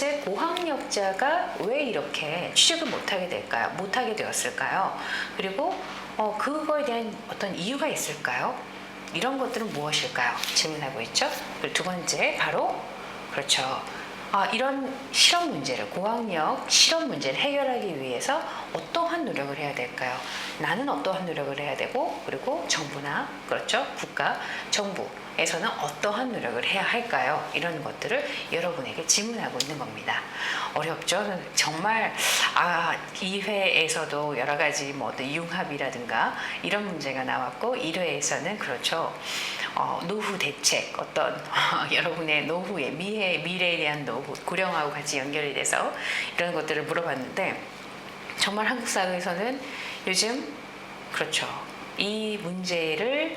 도대체 고학력자가 왜 이렇게 취직을 못하게 될까요? 못하게 되었을까요? 그리고 어, 그거에 대한 어떤 이유가 있을까요? 이런 것들은 무엇일까요? 질문하고 있죠. 그리고 두 번째 바로 그렇죠. 아, 이런 실험 문제를 고학력 실험 문제를 해결하기 위해서 어떠한 노력을 해야 될까요? 나는 어떠한 노력을 해야 되고 그리고 정부나 그렇죠 국가 정부에서는 어떠한 노력을 해야 할까요? 이런 것들을 여러분에게 질문하고 있는 겁니다. 어렵죠? 정말 아, 이 회에서도 여러 가지 뭐 어떤 융합이라든가 이런 문제가 나왔고 1회에서는 그렇죠. 어, 노후 대책 어떤 여러분의 노후의 미래 미래에 대한 노후 고령하고 같이 연결이 돼서 이런 것들을 물어봤는데 정말 한국 사회에서는 요즘 그렇죠. 이 문제를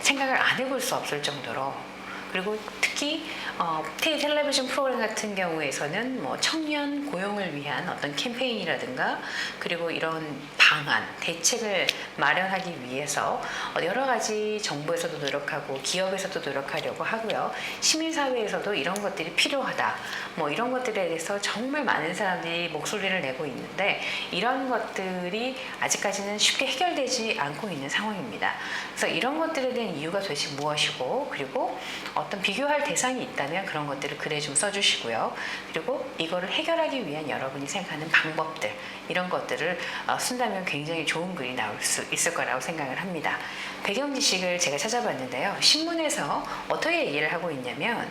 생각을 안 해볼 수 없을 정도로 그리고 특히 어, 테- 텔레비전 프로그램 같은 경우에서는 뭐 청년 고용을 위한 어떤 캠페인이라든가 그리고 이런 방안 대책을 마련하기 위해서 어, 여러 가지 정부에서도 노력하고 기업에서도 노력하려고 하고요 시민사회에서도 이런 것들이 필요하다 뭐 이런 것들에 대해서 정말 많은 사람들이 목소리를 내고 있는데 이런 것들이 아직까지는 쉽게 해결되지 않고 있는 상황입니다. 그래서 이런 것들에 대한 이유가 도대체 무엇이고 그리고 어떤 비교할 대상이 있다면 그런 것들을 글에 좀 써주시고요. 그리고 이거를 해결하기 위한 여러분이 생각하는 방법들 이런 것들을 어, 쓴다면 굉장히 좋은 글이 나올 수 있을 거라고 생각을 합니다. 배경 지식을 제가 찾아봤는데요. 신문에서 어떻게 얘기를 하고 있냐면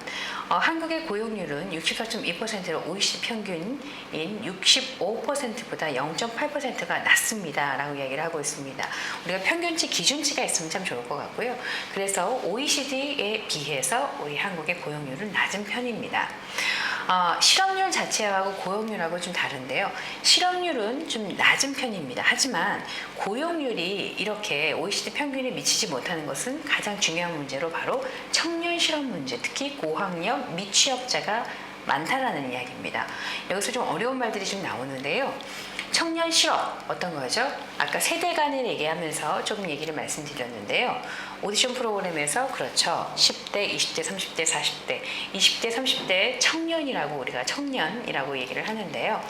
어, 한국의 고용률은 64.2%로 OECD 평균인 65%보다 0.8%가 낮습니다 라고 이야기를 하고 있습니다. 우리가 평균치 기준치가 있으면 참 좋을 것 같고요. 그래서 OECD에 비해서 우리 한국 의 고용률은 낮은 편입니다. 어, 실업률 자체하고 고용률하고 좀 다른데요. 실업률은 좀 낮은 편입니다. 하지만 고용률이 이렇게 OECD 평균에 미치지 못하는 것은 가장 중요한 문제로 바로 청년 실업 문제, 특히 고학력 미취업자가 많다라는 이야기입니다. 여기서 좀 어려운 말들이 좀 나오는데요. 청년 실업 어떤 거죠? 아까 세대 간을 얘기하면서 조금 얘기를 말씀드렸는데요. 오디션 프로그램에서 그렇죠. 10대, 20대, 30대, 40대, 20대, 30대 청년이라고 우리가 청년이라고 얘기를 하는데요.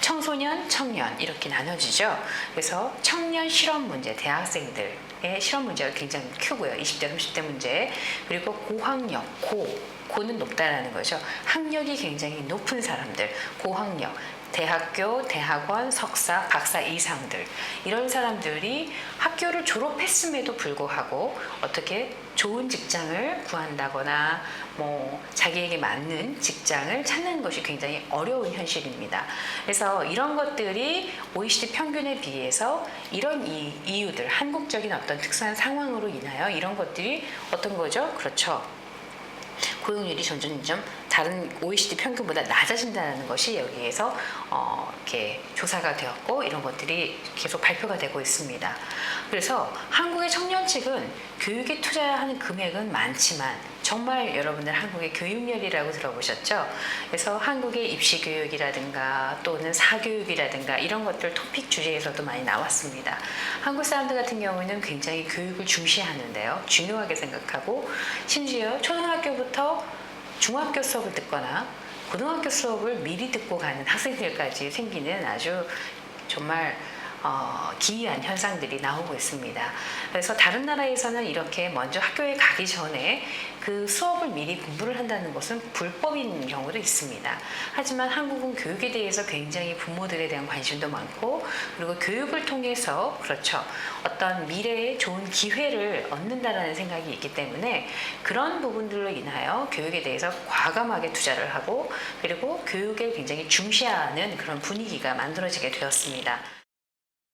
청소년, 청년 이렇게 나눠지죠. 그래서 청년 실업 문제, 대학생들의 실업 문제가 굉장히 크고요. 20대, 30대 문제 그리고 고학력, 고 고는 높다라는 거죠. 학력이 굉장히 높은 사람들, 고학력, 대학교, 대학원, 석사, 박사 이상들 이런 사람들이 학교를 졸업했음에도 불구하고 어떻게 좋은 직장을 구한다거나 뭐 자기에게 맞는 직장을 찾는 것이 굉장히 어려운 현실입니다. 그래서 이런 것들이 OECD 평균에 비해서 이런 이, 이유들 한국적인 어떤 특수한 상황으로 인하여 이런 것들이 어떤 거죠? 그렇죠. 고용률이 점점 점 다른 OECD 평균보다 낮아진다는 것이 여기에서 어, 이렇게 조사가 되었고 이런 것들이 계속 발표가 되고 있습니다. 그래서 한국의 청년 측은 교육에 투자하는 금액은 많지만 정말 여러분들 한국의 교육열이라고 들어보셨죠? 그래서 한국의 입시 교육이라든가 또는 사교육이라든가 이런 것들 토픽 주제에서도 많이 나왔습니다. 한국 사람들 같은 경우는 굉장히 교육을 중시하는데요. 중요하게 생각하고 심지어 초등학교부터 중학교 수업을 듣거나 고등학교 수업을 미리 듣고 가는 학생들까지 생기는 아주 정말 어, 기이한 현상들이 나오고 있습니다. 그래서 다른 나라에서는 이렇게 먼저 학교에 가기 전에 그 수업을 미리 공부를 한다는 것은 불법인 경우도 있습니다. 하지만 한국은 교육에 대해서 굉장히 부모들에 대한 관심도 많고 그리고 교육을 통해서 그렇죠 어떤 미래에 좋은 기회를 얻는다라는 생각이 있기 때문에 그런 부분들로 인하여 교육에 대해서 과감하게 투자를 하고 그리고 교육을 굉장히 중시하는 그런 분위기가 만들어지게 되었습니다.